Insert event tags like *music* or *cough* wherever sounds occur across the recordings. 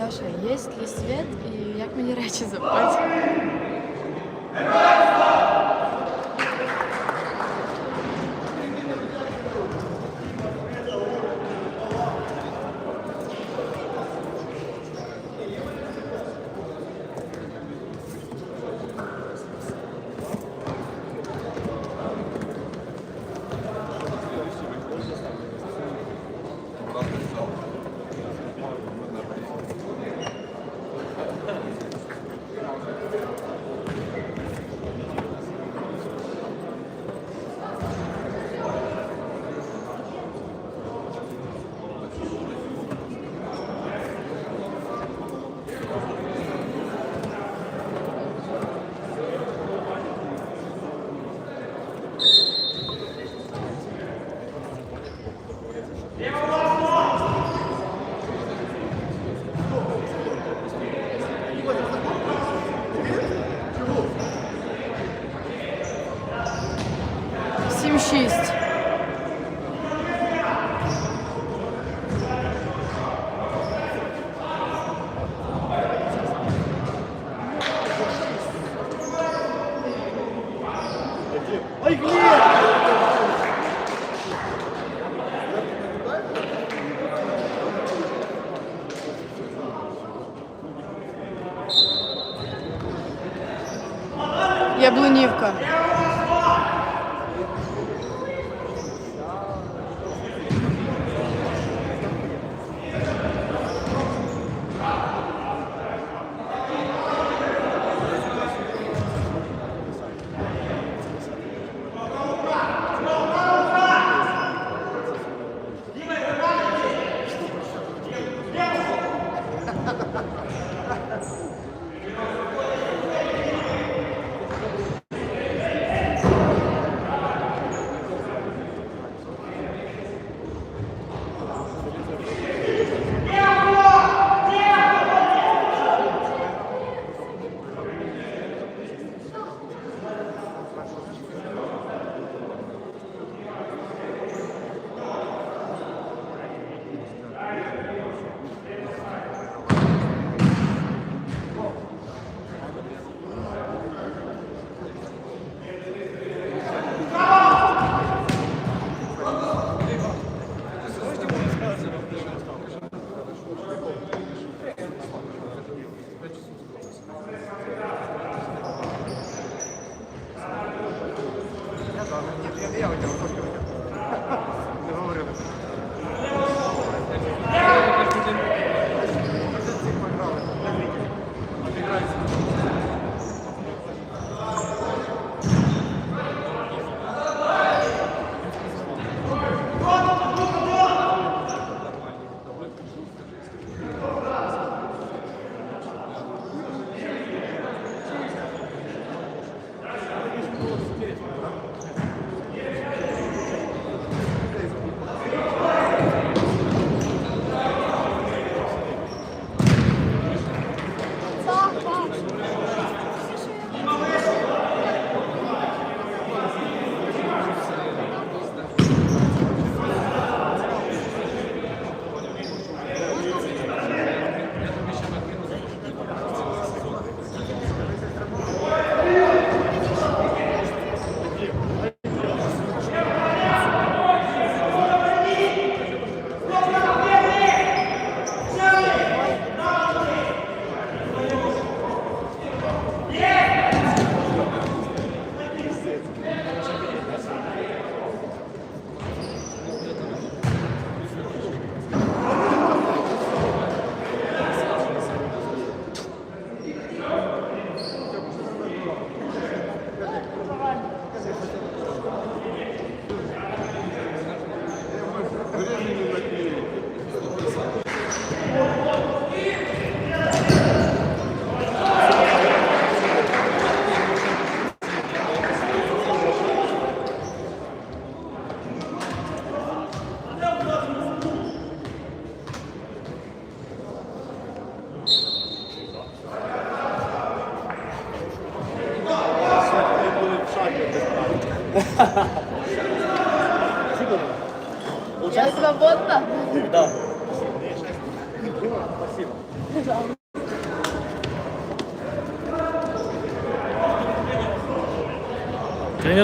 Даша, є ли світ і як мені речі забрати?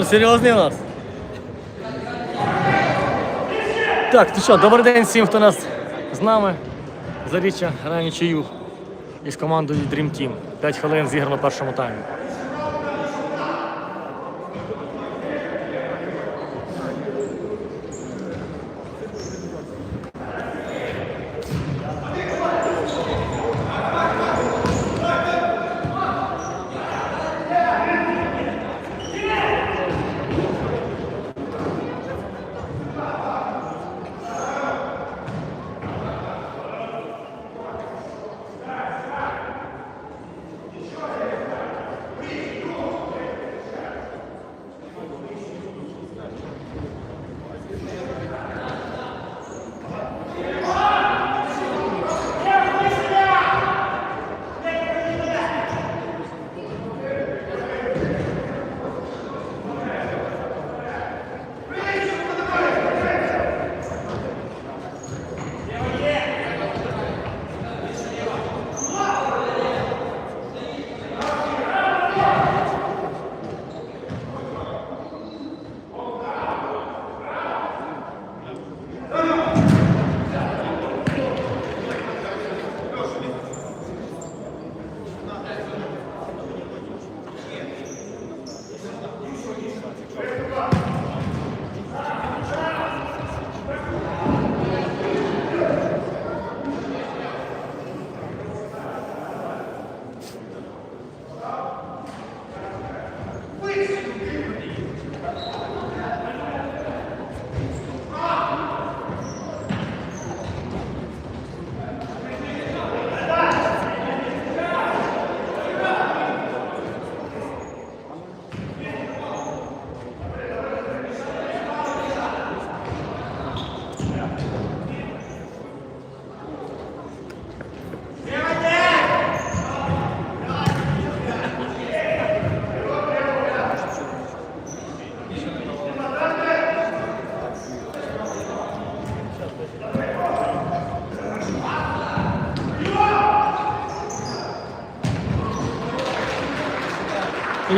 Серйозний у нас. Так, то що, добрий день всім, хто нас з нами. Заріччя грає нічию із командою Dream Team. 5 хвилин зіграно в першому таймі.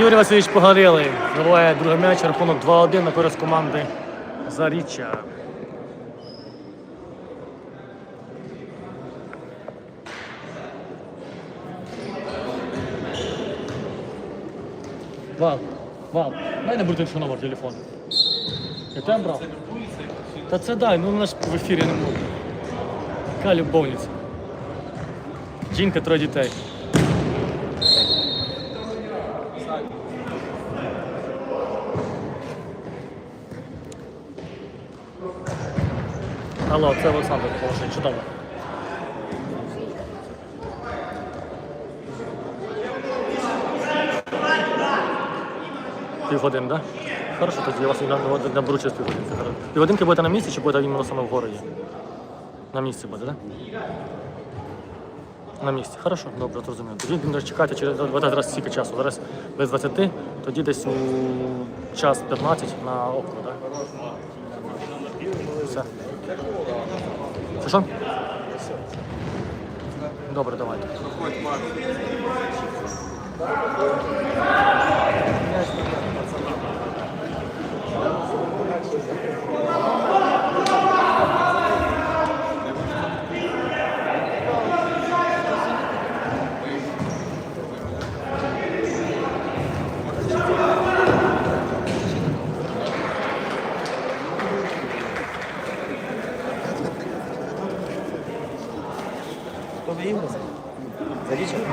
Юрій Васильович Погорілий забуває другий м'яч, рахунок 2-1 на користь команди Заріччя. Вал, Вал, дай не що номер телефону. Я тебе брав? Та це дай, ну вона ж в ефірі не може. Яка любовниця. Жінка, троє дітей. Алло, це Олександр Полошин. Чудово. Півгодини, так? Да? Хорошо, тоді я вас наберу- наберу через півгодинки. Півгодинки будете на місці чи будете іменно саме в городі? На місці буде, так? Да? На місці. Хорошо, добре, зрозуміло. Тоді будемо чекати через зараз стільки часу. Зараз без 20, тоді десь у час 15 на окно, так? Все. Це що? Добре, давайте. Хто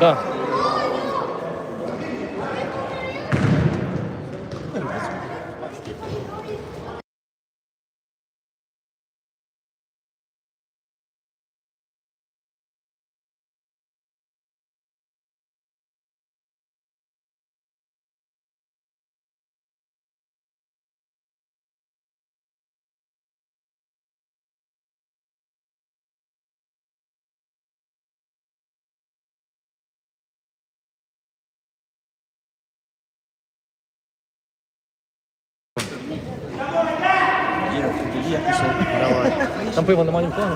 Да. Я пішов. Давай. Там пива немає нікого, не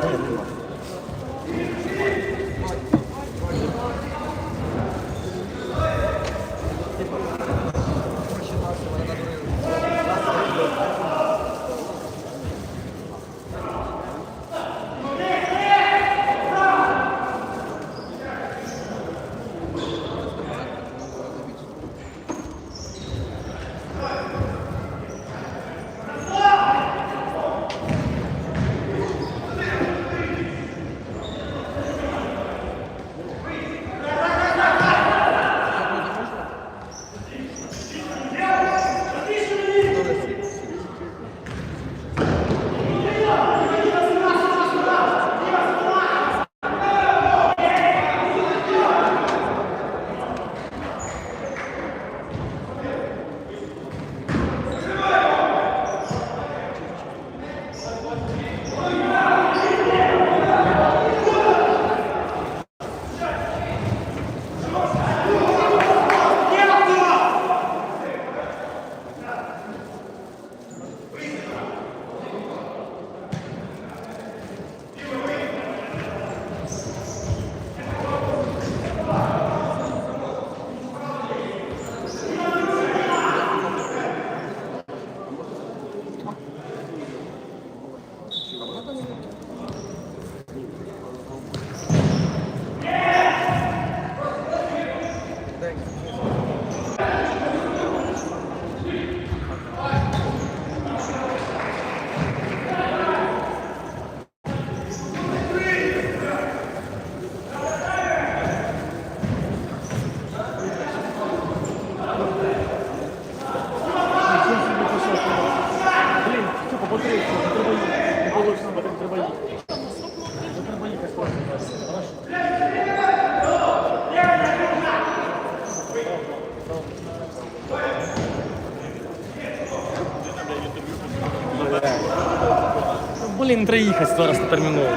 Блін, треба їхати зараз терміново.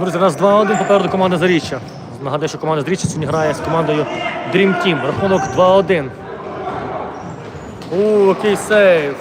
Друзі, раз 2-1 попереду команда Заріччя. Нагадаю, що команда Заріччя сьогодні грає з командою Dream Team. Рахунок 2-1. У, який сейв.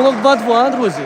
Опа! Рахунок 2-2, друзі.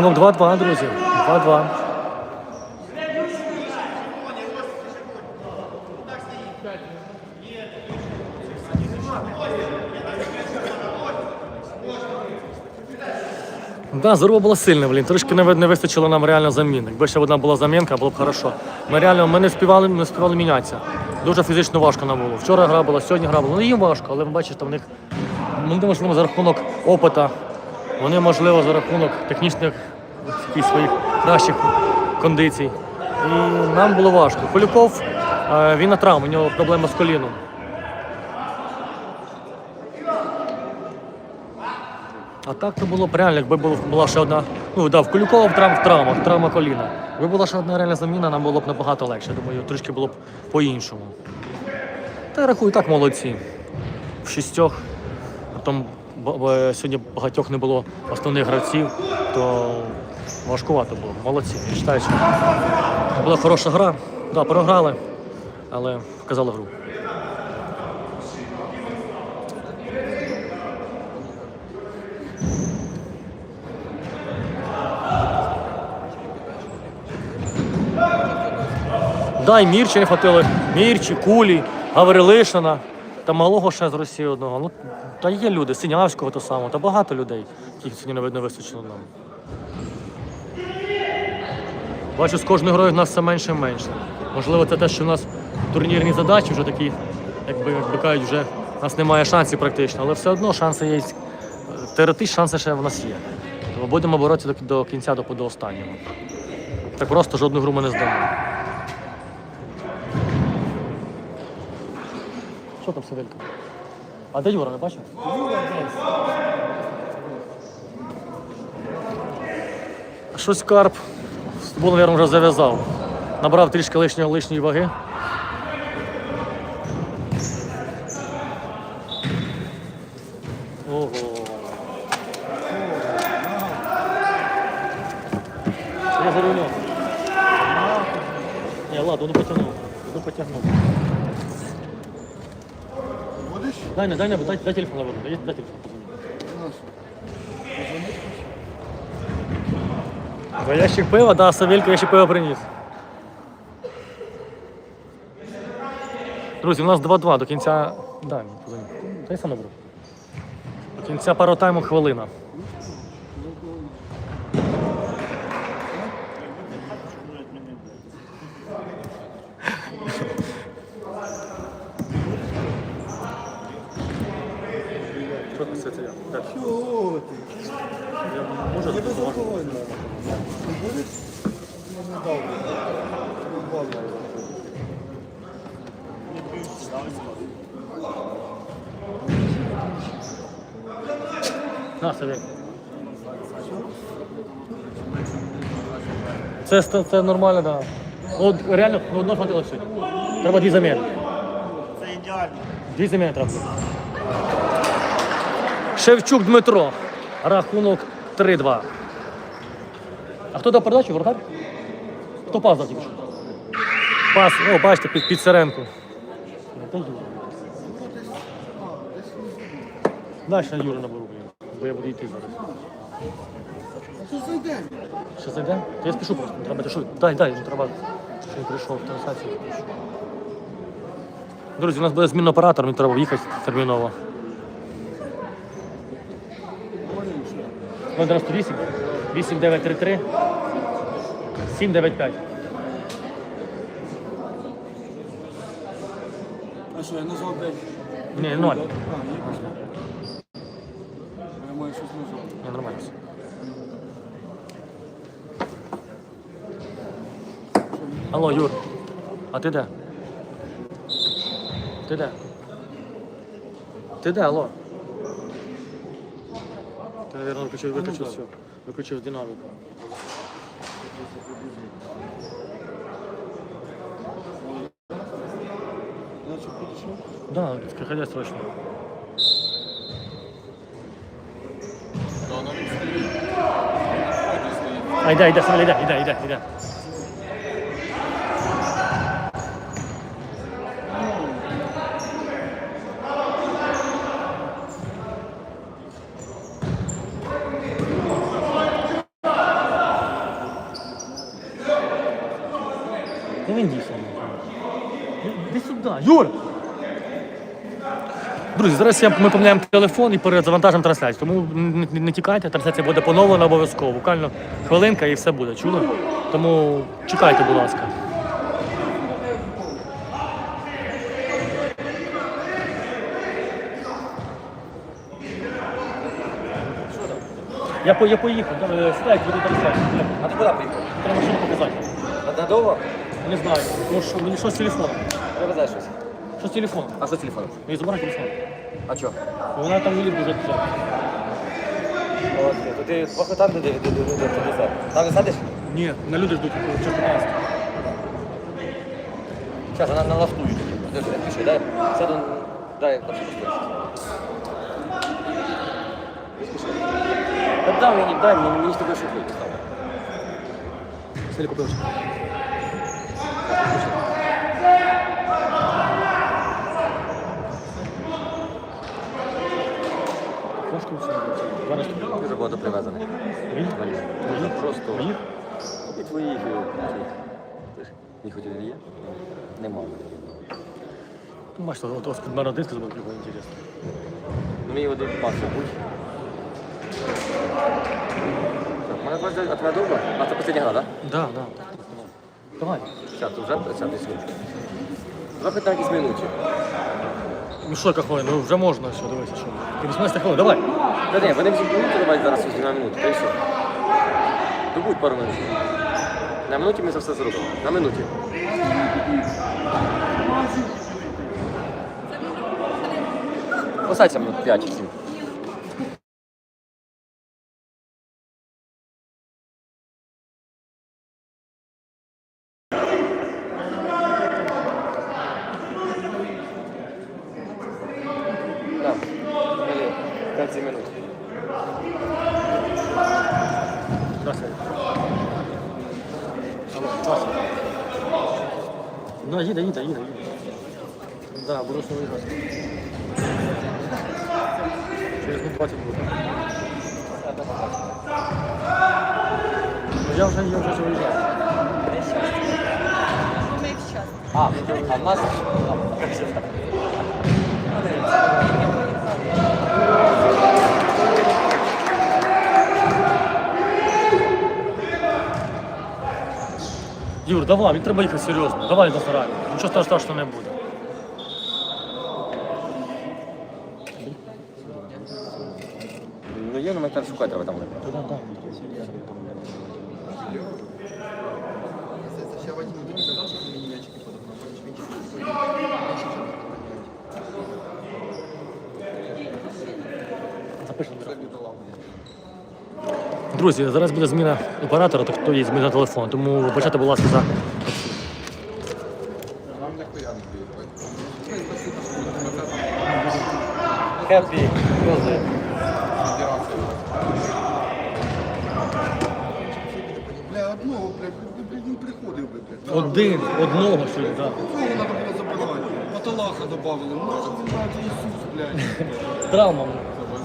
Рахунок 2-2, друзі. 2-2. Да, заруба була сильна, блін. Трошки не, не вистачило нам реально замін. Якби ще одна була замінка, було б хорошо. Ми реально ми не співали, не співали мінятися. Дуже фізично важко нам було. Вчора гра була, сьогодні гра була. Ну їм важко, але ви бачите, в них ну, можливо за рахунок опита. Вони, можливо, за рахунок технічних своїх кращих кондицій. І нам було важко. Полюков, е, він на травмі, у нього проблема з коліном. А так то було б реально, якби була ще одна. Ну, да, в Колюкова в травм, в травмах, травма коліна. Якби була ще одна реальна заміна, нам було б набагато легше. Думаю, трішки було б по-іншому. Та рахую, так молодці. В шістьох. Потім сьогодні багатьох не було основних гравців, то важкувато було. Молодці. Я вважаю, що була хороша гра. Да, програли, але показали гру. Да, і Мірчі не хватило. Мірчі, Кулі, Гаврилишина. Та малого ще з Росії одного. Ну, та є люди, Синявського то самого, та багато людей, яких сьогодні не, не вистачило нам. Бачу, з кожною грою в нас все менше і менше. Можливо, це те, що в нас турнірні задачі вже такі, якби, як кажуть, вже у нас немає шансів практично, але все одно шанси є. Теоретично шанси ще в нас є. Тому будемо боротися до, до кінця, до, до останнього. Так просто жодну гру ми не здамо. Що там Сиделько? А де Юра, не? Щось карп. Футбол, мабуть, вже зав'язав. Набрав трішки лишньої, лишньої ваги. Ого. Я за рулем. Не, ладно, ну потягнув. Ну потягнув. Дай, дай, не, дай, дай телефон на Дай, дай телефон. За ящик пива, да, Савелька ящик пива приніс. Друзі, у нас 2-2 до кінця. Дай позвони. Дай сам наберу. До кінця пару тайму хвилина. Що там все це? Так. Чого ти? Я можу Не записувати? безалкогольне. Ти будеш? Не дав. Бомба. На, Савік. Це, це, це нормально, так. Да. Ну, от реально, ну одно хватило сьогодні. Треба дві заміни. Це ідеально. Дві заміни треба. Шевчук Дмитро. Рахунок 3-2. А хто дав передачу? Воротар? Хто пас дав тільки що? Пас, о, бачите, під, під Сиренку. Дай ще Юру наберу. Бо я буду йти зараз. Що зайде? Ще зайде? То я спішу просто. Треба що? Дай, дай, ну, треба. Що він прийшов в трансляцію. Друзі, у нас буде змінний оператор, мені треба їхати терміново. 098 8933 795. А що, я назвав 5? Ні, ноль. А, є Алло, Юр. А ти де? Ти де? Ти де, алло? Ти, мабуть, виключив, виключив все. Виключив динаміку. Значить, підійшов? Да, приходи срочно. А, йде, йде, Самель, йде, йде, йде, Юр! Друзі, зараз я, ми поміняємо телефон і перезавантажимо трансляцію. Тому не, не, не тікайте, трансляція буде поновлена обов'язково. Буквально хвилинка і все буде. Чули? Тому чекайте, будь ласка. Я, по, я поїхав, да, сідайте, буду трансляцію. А ти куди приїхав? Треба машину показати. Надовго? Не знаю. Ну, що, мені що з телефоном? Привезе щось. Що з телефоном? А що з телефоном? Мені забирай телефон. А чого? Вона там не любить вже писати. От, то ти трохи там, де, де, де, де, де, де, де. Там не садиш? Ні, на люди ждуть, що показ. Зараз, вона налаштують. Подожди, я пишу, дай. Сяду, дай, там що постоїш. Не спіши. Та дай мені, дай мені, мені з тобою шутку поставити. Селі купив. Флешку все. Два штуки. Дуже багато привезено. Мені? Ну, Просто. І твоїх. Ти ж не є? Нема. Ну, бачите, от ось під мене диски забув, було інтересно. Ну мені один пас будь. Так, Мене бачить, а тебе довго? А це остання гра, так? Да, да. Давай. Зараз, вже 30 секунд. На якісь минуті. Ну що, Кахой, ну вже можна, все, дивися, що. 18 хвилин, давай. Та ні, вони всі будуть давати зараз ось на минуту, та й все. Добудь пару минут. На минуті ми це все зробимо. На минуті. Посадься минут 5 чи 7. Да. 5 минут. Здравствуйте. Алло, здравствуйте. Ну, їде, їде, їде, їде. Да, буду все виїжджати. Через минут 20 буде. Ну, Я вже, я вже виїжджаю. А, а в нас... Юр, давай, мені треба їхати серйозно. Давай до Сараєва. Нічого страшного не буде. Ну є, ну ми там шукати треба там. Да, да. Запишемо. Друзі, зараз буде зміна оператора, так хто є зміна телефон. Тому вибачайте, будь ласка, за Хеппі, кози. Бля, одного, бля, блядь, не приходив блядь. один, одного сьогодні, так. Кого треба було забирати? Паталаха добавили. Нахуй він навіть Ісус, блядь. Травма.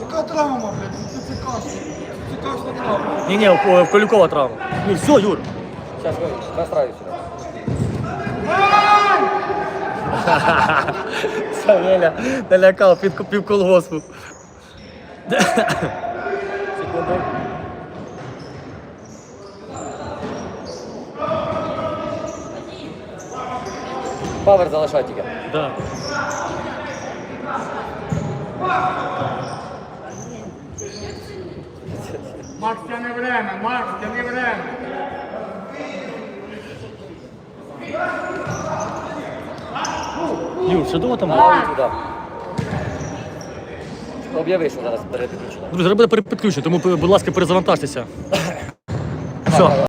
Яка травма, блядь? Це кашля. Це кашля травма. Ні, ні, в Колюкова травма. Ну все, Юр. Зараз настраюся. *laughs* Савеля налякав під пів колгоспу. Секунду. Павер залишай тільки. Да. Макс, це не время, Макс, це не время. Юр, все думати мало? Туди. Об'яви, що зараз перепідключено. Друзі, зараз буде перепідключення, тому, будь ласка, перезавантажтеся. *laughs* Все.